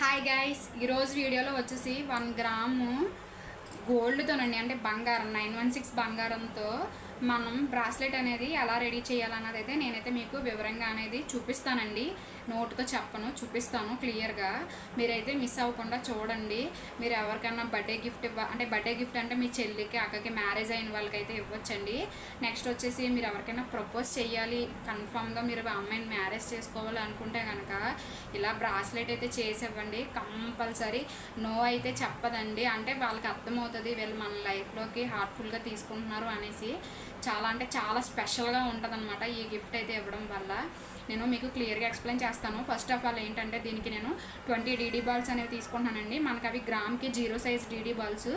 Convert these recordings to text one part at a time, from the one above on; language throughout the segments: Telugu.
హాయ్ గైస్ ఈరోజు వీడియోలో వచ్చేసి వన్ గ్రాము గోల్డ్తోనండి అంటే బంగారం నైన్ వన్ సిక్స్ బంగారంతో మనం బ్రాస్లెట్ అనేది ఎలా రెడీ చేయాలన్నది అయితే నేనైతే మీకు వివరంగా అనేది చూపిస్తానండి. నోట్తో చెప్పను చూపిస్తాను క్లియర్గా. మీరైతే మిస్ అవ్వకుండా చూడండి. మీరు ఎవరికైనా బర్త్డే గిఫ్ట్ ఇవ్వ అంటే బర్త్డే గిఫ్ట్ అంటే మీ చెల్లికి అక్కకి మ్యారేజ్ అయిన వాళ్ళకైతే ఇవ్వచ్చండి. నెక్స్ట్ వచ్చేసి మీరు ఎవరికైనా ప్రపోజ్ చేయాలి కన్ఫామ్గా మీరు అమ్మాయిని మ్యారేజ్ చేసుకోవాలి అనుకుంటే కనుక ఇలా బ్రాస్లెట్ అయితే చేసి ఇవ్వండి కంపల్సరీ. నో అయితే చెప్పదండి. అంటే వాళ్ళకి అర్థమవుతుంది వీళ్ళు మన లైఫ్లోకి హార్ట్ఫుల్గా తీసుకుంటున్నారు అనేసి. చాలా అంటే చాలా స్పెషల్గా ఉంటుంది ఈ గిఫ్ట్ అయితే ఇవ్వడం వల్ల. నేను మీకు క్లియర్గా ఎక్స్ప్లెయిన్ చేస్తాను. ఫస్ట్ ఆఫ్ ఆల్ ఏంటంటే దీనికి నేను ట్వంటీ డీడీ బాల్స్ అనేవి తీసుకుంటానండి మనకి అవి గ్రామ్కి జీరో సైజ్ డీడీ బాల్స్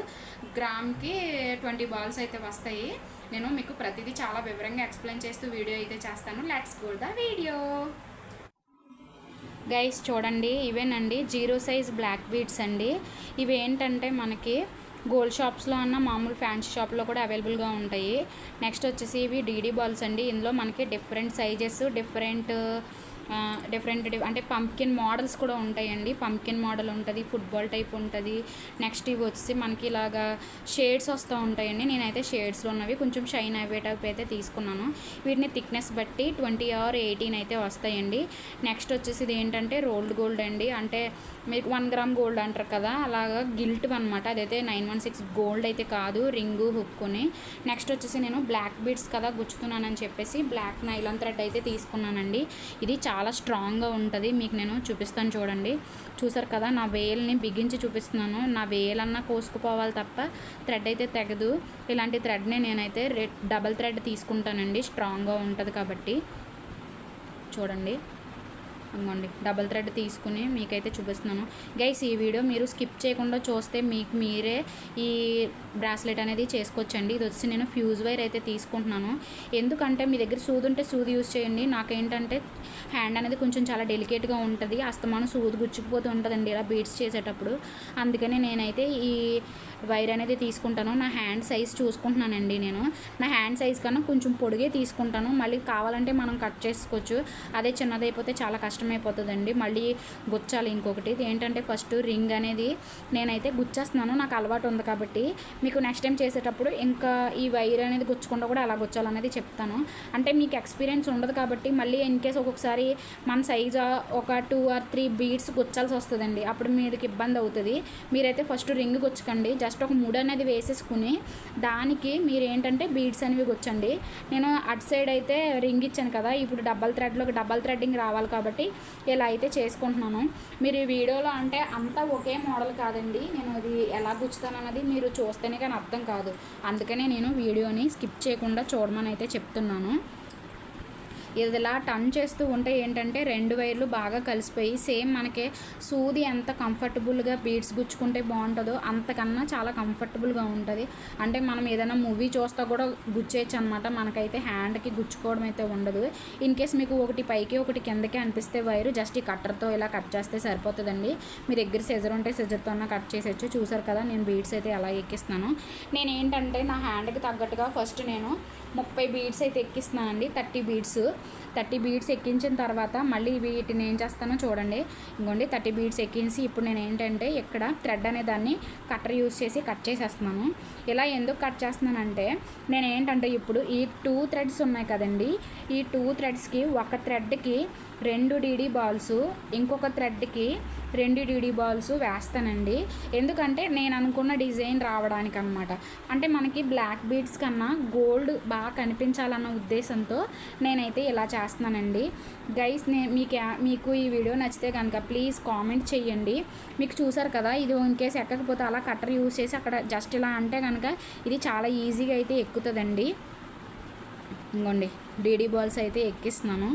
గ్రామ్కి ట్వంటీ బాల్స్ అయితే వస్తాయి. నేను మీకు ప్రతిదీ చాలా వివరంగా ఎక్స్ప్లెయిన్ చేస్తూ వీడియో అయితే చేస్తాను. Let's go the video. Guys చూడండి ఇవేనండి జీరో సైజ్ బ్లాక్ బీడ్స్ అండి. ఇవి ఏంటంటే మనకి గోల్డ్ షాప్స్లో అన్న మామూలు ఫ్యాన్సీ షాప్లో కూడా అవైలబుల్గా ఉంటాయి. నెక్స్ట్ వచ్చేసి ఇవి డీడీ బాల్స్ అండి. ఇందులో మనకి డిఫరెంట్ సైజెస్ డిఫరెంట్ డిఫరెంట్ అంటే పంప్కిన్ మోడల్స్ కూడా ఉంటాయండి. పంప్కిన్ మోడల్ ఉంటుంది ఫుట్బాల్ టైప్ ఉంటుంది. నెక్స్ట్ ఇవి వచ్చి మనకి ఇలాగా షేడ్స్ వస్తూ ఉంటాయండి. నేనైతే షేడ్స్లో ఉన్నవి కొంచెం షైన్ అయ్యేటప్పుడు అయితే తీసుకున్నాను. వీటిని థిక్నెస్ బట్టి ట్వంటీ ఆర్ ఎయిటీన్ అయితే వస్తాయండి. నెక్స్ట్ వచ్చేసి ఇది ఏంటంటే రోల్డ్ గోల్డ్ అండి. అంటే మీకు వన్ గ్రామ్ గోల్డ్ అంటారు కదా అలాగా గిల్ట్ అనమాట అదైతే నైన్ వన్ సిక్స్ గోల్డ్ అయితే కాదు రింగు హుక్కుని. నెక్స్ట్ వచ్చేసి నేను బ్లాక్ బీడ్స్ కదా గుచ్చుతున్నానని చెప్పేసి బ్లాక్ నైలాన్ థ్రెడ్ అయితే తీసుకున్నానండి. ఇది చాలా చాలా స్ట్రాంగ్గా ఉంటుంది. మీకు నేను చూపిస్తాను చూడండి. చూసారు కదా నా వేల్ని బిగించి చూపిస్తున్నాను. నా వేలన్నా కోసుకుపోవాలి తప్ప థ్రెడ్ అయితే తెగదు. ఇలాంటి థ్రెడ్ని నేనైతే రెడ్ డబల్ థ్రెడ్ తీసుకుంటానండి. స్ట్రాంగ్గా ఉంటుంది కాబట్టి. చూడండి. అంగోండి డబల్ థ్రెడ్ తీసుకుని మీకైతే చూపిస్తున్నాను. గైస్ ఈ వీడియో మీరు స్కిప్ చేయకుండా చూస్తే మీకు మీరే ఈ బ్రాస్లెట్ అనేది చేసుకోవచ్చండి. ఇది వచ్చి నేను ఫ్యూజ్ వైర్ అయితే తీసుకుంటున్నాను. ఎందుకంటే మీ దగ్గర సూది ఉంటే సూది యూజ్ చేయండి. నాకేంటంటే హ్యాండ్ అనేది కొంచెం చాలా డెలికేట్గా ఉంటుంది. అస్తమానం సూది గుచ్చుకుపోతూ ఉంటుందండి ఇలా బీట్స్ చేసేటప్పుడు. అందుకని నేనైతే ఈ వైర్ అనేది తీసుకుంటాను. నా హ్యాండ్ సైజ్ చూసుకుంటున్నానండి నేను. నా హ్యాండ్ సైజ్ కన్నా కొంచెం పొడిగే తీసుకుంటాను. మళ్ళీ కావాలంటే మనం కట్ చేసుకోవచ్చు. అదే చిన్నదైపోతే చాలా కష్టమైపోతుందండి. మళ్ళీ గుచ్చాలి ఇంకొకటి. ఏంటంటే ఫస్ట్ రింగ్ అనేది నేనైతే గుచ్చేస్తున్నాను. నాకు అలవాటు ఉంది కాబట్టి మీకు నెక్స్ట్ టైం చేసేటప్పుడు ఇంకా ఈ వైర్ అనేది గుచ్చకుండా కూడా అలా గుచ్చాలనేది చెప్తాను. అంటే మీకు ఎక్స్పీరియన్స్ ఉండదు కాబట్టి మళ్ళీ ఇన్ కేస్ ఒక్కొక్కసారి మన సైజ్ ఒక టూ ఆర్ త్రీ బీడ్స్ గుచ్చాల్సి వస్తుందండి. అప్పుడు మీకు ఇబ్బంది అవుతుంది. మీరైతే ఫస్ట్ రింగ్ గుచ్చకండి. జస్ట్ ఒక మూడు అనేది వేసేసుకుని దానికి మీరు ఏంటంటే బీడ్స్ అనేవి గుచ్చండి. నేను అటు సైడ్ అయితే రింగ్ ఇచ్చాను కదా ఇప్పుడు డబల్ థ్రెడ్లోకి డబల్ థ్రెడ్డింగ్ రావాలి కాబట్టి ఇలా అయితే చేసుకుంటున్నాను. మీరు ఈ వీడియోలో అంటే అంతా ఒకే మోడల్ కాదండి నేను అది ఎలా గుచ్చుతానన్నది మీరు చూస్తేనే కానీ అర్థం కాదు. అందుకనే నేను వీడియోని స్కిప్ చేయకుండా చూడమని అయితే చెప్తున్నాను. ఇలా టర్న్ చేస్తూ ఉంటే ఏంటంటే రెండు వైర్లు బాగా కలిసిపోయి సేమ్ మనకి సూది ఎంత కంఫర్టబుల్గా బీడ్స్ గుచ్చుకుంటే బాగుంటుందో అంతకన్నా చాలా కంఫర్టబుల్గా ఉంటుంది. అంటే మనం ఏదైనా మూవీ చూస్తా కూడా గుచ్చేయచ్చు అనమాట మనకైతే హ్యాండ్కి గుచ్చుకోవడం అయితే ఉండదు. ఇన్ కేస్ మీకు ఒకటి పైకి ఒకటి కిందకి అనిపిస్తే వైరు జస్ట్ ఈ కట్టర్తో ఇలా కట్ చేస్తే సరిపోతుందండి. మీ దగ్గర సెజర్ ఉంటే సెజర్తో కట్ చేసేచ్చు చూసారు కదా నేను బీడ్స్ అయితే ఎలా ఎక్కిస్తున్నాను. నేను ఏంటంటే నా హ్యాండ్కి తగ్గట్టుగా ఫస్ట్ నేను ముప్పై బీడ్స్ అయితే ఎక్కిస్తున్నానండి థర్టీ బీడ్స్ థర్టీ బీడ్స్ ఎక్కించిన తర్వాత మళ్ళీ వీటిని ఏం చేస్తానో చూడండి. ఇంకోండి థర్టీ బీడ్స్ ఎక్కించి ఇప్పుడు నేను ఏంటంటే ఇక్కడ థ్రెడ్ అనే దాన్ని కట్టర్ యూస్ చేసి కట్ చేసేస్తున్నాను. ఇలా ఎందుకు కట్ చేస్తున్నానంటే నేను ఏంటంటే ఇప్పుడు ఈ టూ థ్రెడ్స్ ఉన్నాయి కదండి. ఈ టూ థ్రెడ్స్కి ఒక థ్రెడ్కి రెండు డీడీ బాల్స్ ఇంకొక థ్రెడ్కి రెండు డీడీ బాల్స్ వేస్తానండి. ఎందుకంటే నేను అనుకున్న డిజైన్ రావడానికి అనమాట అంటే మనకి బ్లాక్ బీడ్స్ కన్నా గోల్డ్ బాగా కనిపించాలన్న ఉద్దేశంతో నేనైతే ఇలా చేస్తున్నానండి. గైస్ నే మీకు మీకు ఈ వీడియో నచ్చితే కనుక ప్లీజ్ కామెంట్ చేయండి మీకు చూసారు కదా ఇది ఇన్ ఎక్కకపోతే అలా కట్టర్ యూస్ చేసి అక్కడ జస్ట్ ఇలా అంటే కనుక ఇది చాలా ఈజీగా అయితే ఎక్కుతుందండి. ఇంకోండి డీడీ బాల్స్ అయితే ఎక్కిస్తున్నాను.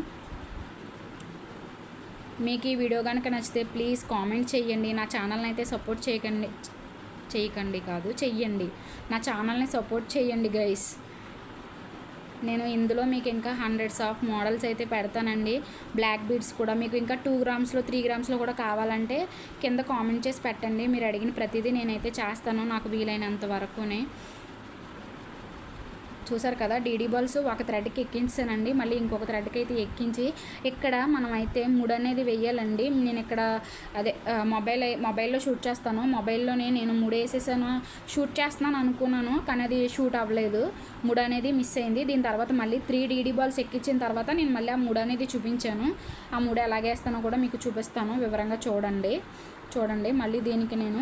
మీకు ఈ వీడియో కనుక నచ్చితే ప్లీజ్ కామెంట్ చేయండి నా ఛానల్ని అయితే సపోర్ట్ చేయకండి. చేయకండి కాదు చెయ్యండి. నా ఛానల్ని సపోర్ట్ చేయండి గైస్. నేను ఇందులో మీకు ఇంకా హండ్రెడ్స్ ఆఫ్ మోడల్స్ అయితే పెడతానండి. బ్లాక్ బీడ్స్ కూడా మీకు ఇంకా టూ గ్రామ్స్లో త్రీ గ్రామ్స్లో కూడా కావాలంటే కింద కామెంట్ చేసి పెట్టండి. మీరు అడిగిన ప్రతిదీ నేనైతే చేస్తాను. నాకు వీలైనంత వరకునే. చూసారు కదా డీడీ బాల్స్ ఒక థ్రెడ్కి ఎక్కించానండి. మళ్ళీ ఇంకొక థ్రెడ్కి అయితే ఎక్కించి ఇక్కడ మనం అయితే అనేది వెయ్యాలండి. నేను ఇక్కడ అదే మొబైల్ మొబైల్లో షూట్ చేస్తాను. మొబైల్లోనే నేను మూడు వేసేసాను. షూట్ చేస్తున్నాను అనుకున్నాను కానీ అది షూట్ అవ్వలేదు. మూడు అనేది మిస్ అయింది. దీని తర్వాత మళ్ళీ త్రీ డీడీ బాల్స్ ఎక్కించిన తర్వాత నేను మళ్ళీ ఆ మూడు అనేది చూపించాను. ఆ మూడు ఎలాగేస్తానో కూడా మీకు చూపిస్తాను. వివరంగా చూడండి. చూడండి మళ్ళీ దీనికి నేను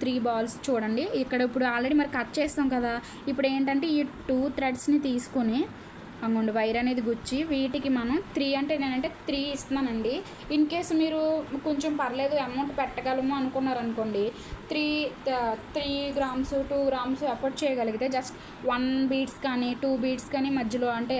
త్రీ బాల్స్ చూడండి. ఇక్కడ ఇప్పుడు ఆల్రెడీ మరి కట్ చేస్తాం కదా. ఇప్పుడు ఏంటంటే ఈ టూ థ్రెడ్స్ని తీసుకొని అంగోండి వైర్ అనేది గుచ్చి వీటికి మనం త్రీ అంటే నేనంటే త్రీ ఇస్తున్నానండి. ఇన్ కేసు మీరు కొంచెం పర్లేదు అమౌంట్ పెట్టగలము అనుకున్నారు అనుకోండి three three grams two grams effort చేయగలిగితే జస్ట్ వన్ బీట్స్ కానీ టూ బీట్స్ కానీ మధ్యలో అంటే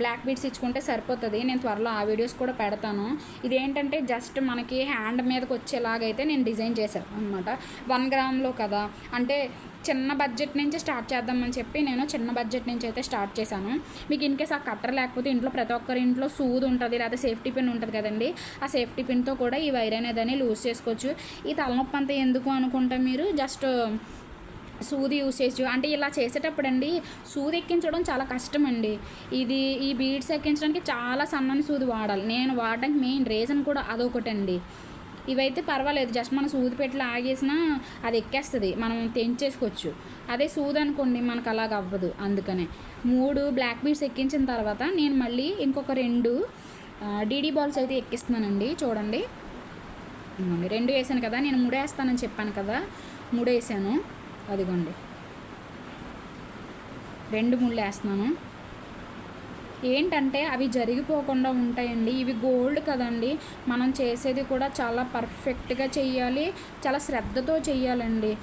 బ్లాక్ బీట్స్ ఇచ్చుకుంటే సరిపోతుంది. నేను త్వరలో ఆ వీడియోస్ కూడా పెడతాను. ఇదేంటంటే జస్ట్ మనకి హ్యాండ్ మీదకి వచ్చేలాగైతే నేను డిజైన్ చేశాను అనమాట వన్ గ్రామ్లో కదా. అంటే చిన్న బడ్జెట్ నుంచి స్టార్ట్ చేద్దామని చెప్పి నేను చిన్న బడ్జెట్ నుంచి అయితే స్టార్ట్ చేశాను. మీకు ఇన్ కేస్ ఆ కట్టర్ లేకపోతే ఇంట్లో ప్రతి ఒక్కరి ఇంట్లో సూద్ ఉంటుంది లేకపోతే సేఫ్టీ పిన్ ఉంటుంది కదండి. ఆ సేఫ్టీ పిన్తో కూడా ఈ వైర్ అనేది లూజ్ చేసుకోవచ్చు. ఈ తలనొప్పి అంతా ఎందుకు అనుకుంటే మీరు జస్ట్ సూది యూసేజ్ అంటే ఇలా చేసేటప్పుడు అండి సూది ఎక్కించడం చాలా కష్టం అండి ఇది ఈ బీడ్స్ ఎక్కించడానికి చాలా సన్నని సూది వాడాలి. నేను వాడడానికి మెయిన్ రీజన్ కూడా అదొకటండి. ఇవైతే పర్వాలేదు. జస్ట్ మనం సూది పెట్టి ఆగేసినా అది ఎక్కేస్తుంది. మనం తెంచేసుకోవచ్చు. అదే సూది అనుకోండి మనకు అలాగ అవ్వదు అందుకనే. మూడు బ్లాక్ బీడ్స్ ఎక్కించిన తర్వాత నేను మళ్ళీ ఇంకొక రెండు డీడీ బాల్స్ అయితే ఎక్కిస్తున్నానండి. చూడండి. ఇదిగోండి రెండు వేసాను కదా నేను మూడు వేస్తానని చెప్పాను కదా మూడు వేసాను అదిగోండి. రెండు ముళ్ళు వేస్తున్నాను ఏంటంటే అవి జరిగిపోకుండా ఉంటాయండి. ఇవి గోల్డ్ కదండి. మనం చేసేది కూడా చాలా పర్ఫెక్ట్గా చెయ్యాలి చాలా శ్రద్ధతో చెయ్యాలండి.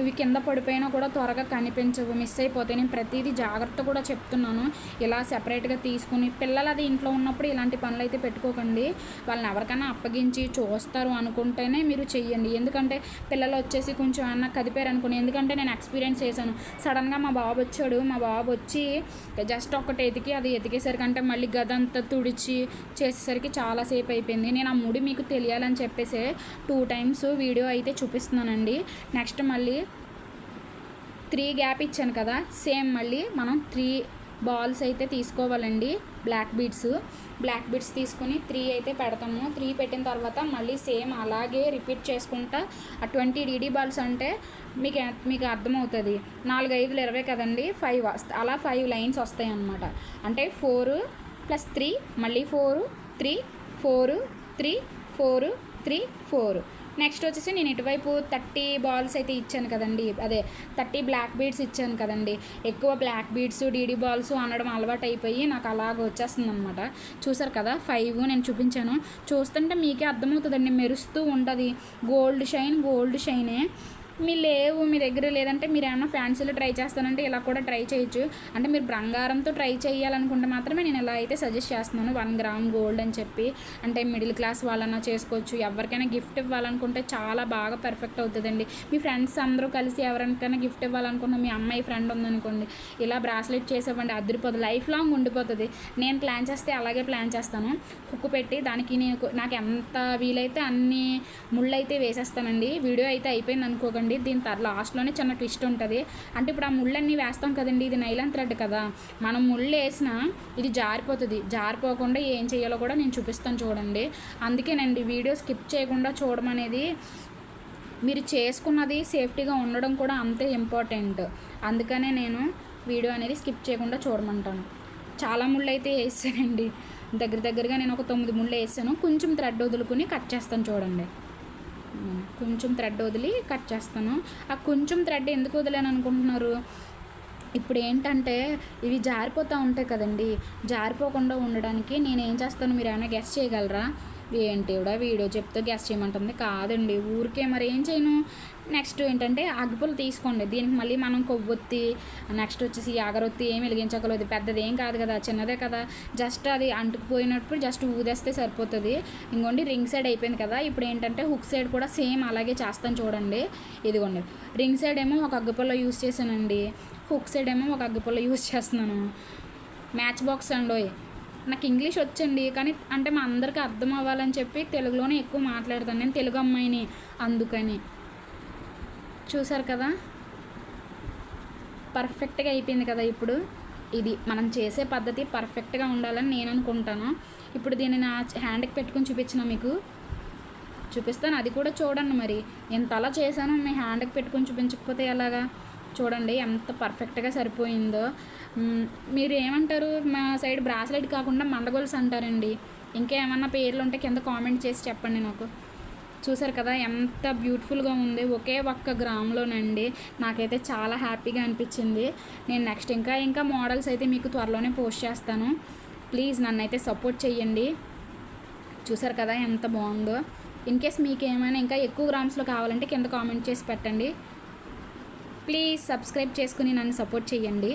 ఇవి కింద పడిపోయినా కూడా త్వరగా కనిపించవు మిస్ అయిపోతాయి. నేను ప్రతిదీ జాగ్రత్త కూడా చెప్తున్నాను. ఇలా సెపరేట్గా తీసుకుని పిల్లలు అది ఇంట్లో ఉన్నప్పుడు ఇలాంటి పనులు అయితే పెట్టుకోకండి. వాళ్ళని ఎవరికైనా అప్పగించి చూస్తారు అనుకుంటేనే మీరు చెయ్యండి. ఎందుకంటే పిల్లలు వచ్చేసి కొంచెం అన్న కదిపారు అనుకోండి ఎందుకంటే నేను ఎక్స్పీరియన్స్ చేశాను. సడన్గా మా బాబు వచ్చాడు. మా బాబు వచ్చి జస్ట్ ఒకటి ఎతికి అది ఎతికేసరికి అంటే మళ్ళీ గదంతా తుడిచి చేసేసరికి చాలాసేపు అయిపోయింది. నేను ఆ ముడి మీకు తెలియాలని చెప్పేసి టూ టైమ్స్ వీడియో అయితే చూపిస్తున్నానండి. నెక్స్ట్ మళ్ళీ త్రీ గ్యాప్ ఇచ్చాను కదా సేమ్ మళ్ళీ మనం త్రీ బాల్స్ అయితే తీసుకోవాలండి బ్లాక్ బీడ్స్. బ్లాక్ బీడ్స్ తీసుకుని త్రీ అయితే పెడతాము. త్రీ పెట్టిన తర్వాత మళ్ళీ సేమ్ అలాగే రిపీట్ చేసుకుంటా. ఆ ట్వంటీ డీడీ బాల్స్ అంటే మీకు మీకు అర్థమవుతుంది. నాలుగు ఐదులు ఇరవై కదండి ఫైవ్ వస్త- అలా ఫైవ్ లైన్స్ వస్తాయి అన్నమాట అంటే ఫోర్ ప్లస్ త్రీ మళ్ళీ four three four three four three four. Next వచ్చేసి నేను ఇటువైపు థర్టీ బాల్స్ అయితే ఇచ్చాను కదండి. అదే థర్టీ బ్లాక్ బీడ్స్ ఇచ్చాను కదండి. ఎక్కువ బ్లాక్ బీడ్స్ డీడీ బాల్స్ అనడం అలవాటు అయిపోయి నాకు అలాగ వచ్చేస్తుంది అనమాట చూసారు కదా ఫైవ్ నేను చూపించాను. చూస్తుంటే మీకే అర్థమవుతుందండి మెరుస్తూ ఉంటుంది. గోల్డ్ షైన్ గోల్డ్ షైనే మీ లేవు మీ దగ్గర లేదంటే మీరు ఏమైనా ఫ్యాన్సీలో ట్రై చేస్తానంటే ఇలా కూడా ట్రై చేయొచ్చు. అంటే మీరు బంగారంతో ట్రై చేయాలనుకుంటే మాత్రమే నేను ఇలా అయితే సజెస్ట్ చేస్తున్నాను. వన్ గ్రామ్ గోల్డ్ అని చెప్పి. అంటే మిడిల్ క్లాస్ వాళ్ళన్నా చేసుకోవచ్చు. ఎవరికైనా గిఫ్ట్ ఇవ్వాలనుకుంటే చాలా బాగా పర్ఫెక్ట్ అవుతుందండి. మీ ఫ్రెండ్స్ అందరూ కలిసి ఎవరికైనా గిఫ్ట్ ఇవ్వాలనుకున్న మీ అమ్మాయి ఫ్రెండ్ ఉందనుకోండి. ఇలా బ్రాస్లెట్ చేసేవ్వండి. అదిరిపోతుంది లైఫ్ లాంగ్ ఉండిపోతుంది. నేను ప్లాన్ చేస్తే అలాగే ప్లాన్ చేస్తాను. కుక్కు పెట్టి దానికి నేను నాకు ఎంత వీలైతే అన్ని ముళ్ళు అయితే వేసేస్తానండి. వీడియో అయితే అయిపోయింది అనుకోకండి. దీని తర లాస్ట్లోనే చిన్న ట్విస్ట్ ఉంటుంది. అంటే ఇప్పుడు ఆ ముళ్ళన్నీ వేస్తాం కదండి ఇది నైలాన్ థ్రెడ్ కదా. మనం ముళ్ళు వేసినా ఇది జారిపోతుంది. జారిపోకుండా ఏం చేయాలో కూడా నేను చూపిస్తాను చూడండి. అందుకేనండి వీడియో స్కిప్ చేయకుండా చూడమనేది మీరు చేసుకున్నది సేఫ్టీగా ఉండడం కూడా అంతే ఇంపార్టెంట్. అందుకనే నేను వీడియో అనేది స్కిప్ చేయకుండా చూడమంటాను. చాలా ముళ్ళు అయితే వేసానండి. దగ్గర దగ్గరగా నేను ఒక తొమ్మిది ముళ్ళు వేసాను. కొంచెం థ్రెడ్ వదులుకుని కట్ చేస్తాను చూడండి. కొంచెం థ్రెడ్ వదిలి కట్ చేస్తాను. ఆ కొంచెం థ్రెడ్ ఎందుకు వదిలేను అనుకుంటున్నారు? ఇప్పుడు ఏంటంటే ఇవి జారిపోతూ ఉంటాయి కదండి. జారిపోకుండా ఉండడానికి నేను ఏం చేస్తాను? మీరు ఏమైనా గెస్ట్ చేయగలరా? ఏంటి కూడా వీడియో చెప్తే గెస్ట్ చేయమంటుంది. కాదండి ఊరికే మరి ఏం చేయను? నెక్స్ట్ ఏంటంటే అగ్గిపులు తీసుకోండి. దీనికి మళ్ళీ మనం కొవ్వొత్తి నెక్స్ట్ వచ్చేసి అగరొత్తి ఏం వెలిగించగలదు పెద్దది ఏం కాదు కదా చిన్నదే కదా. జస్ట్ అది అంటుకుపోయినప్పుడు జస్ట్ ఊదేస్తే సరిపోతుంది. ఇంకోండి రింగ్ సైడ్ అయిపోయింది కదా. ఇప్పుడు ఏంటంటే హుక్ సైడ్ కూడా సేమ్ అలాగే చేస్తాను చూడండి. ఇదిగోండి. రింగ్ సైడ్ ఏమో ఒక అగ్గిపుల్ల యూస్ చేశానండి. హుక్ సైడ్ ఏమో ఒక అగ్గిపుల్ల యూస్ చేస్తున్నాను. మ్యాచ్ బాక్స్ అండి నాకు ఇంగ్లీష్ వచ్చండి కానీ అంటే మా అందరికీ అర్థం అవ్వాలని చెప్పి తెలుగులోనే ఎక్కువ మాట్లాడతాను. నేను తెలుగు అమ్మాయిని అందుకని. చూసారు కదా? పర్ఫెక్ట్గా అయిపోయింది కదా ఇప్పుడు. ఇది మనం చేసే పద్ధతి పర్ఫెక్ట్గా ఉండాలని నేను అనుకుంటాను. ఇప్పుడు దీన్ని నా హ్యాండ్కి పెట్టుకుని చూపించిన మీకు. చూపిస్తాను. అది కూడా చూడండి మరి. ఇంత అలా చేశాను మీ హ్యాండ్కి పెట్టుకుని చూపించకపోతే ఎలాగా? చూడండి ఎంత పర్ఫెక్ట్గా సరిపోయిందో. మీరు ఏమంటారు? మా సైడ్ బ్రాస్లెట్ కాకుండా మండగొలుసు అంటారండి. ఇంకా ఏమన్నా పేర్లు ఉంటే కింద కామెంట్ చేసి చెప్పండి నాకు. చూసారు కదా ఎంత బ్యూటిఫుల్గా ఉంది. ఒకే ఒక్క గ్రామ్లోనండి. నాకైతే చాలా హ్యాపీగా అనిపించింది. నేను నెక్స్ట్ ఇంకా ఇంకా మోడల్స్ అయితే మీకు త్వరలోనే పోస్ట్ చేస్తాను. ప్లీజ్ నన్ను అయితే సపోర్ట్ చేయండి చూసారు కదా ఎంత బాగుందో. ఇన్ కేస్ మీకు ఏమైనా ఇంకా ఎక్కువ గ్రామ్స్లో కావాలంటే కింద కామెంట్ చేసి పెట్టండి. ప్లీజ్ సబ్స్క్రైబ్ చేసుకుని నన్ను సపోర్ట్ చేయండి.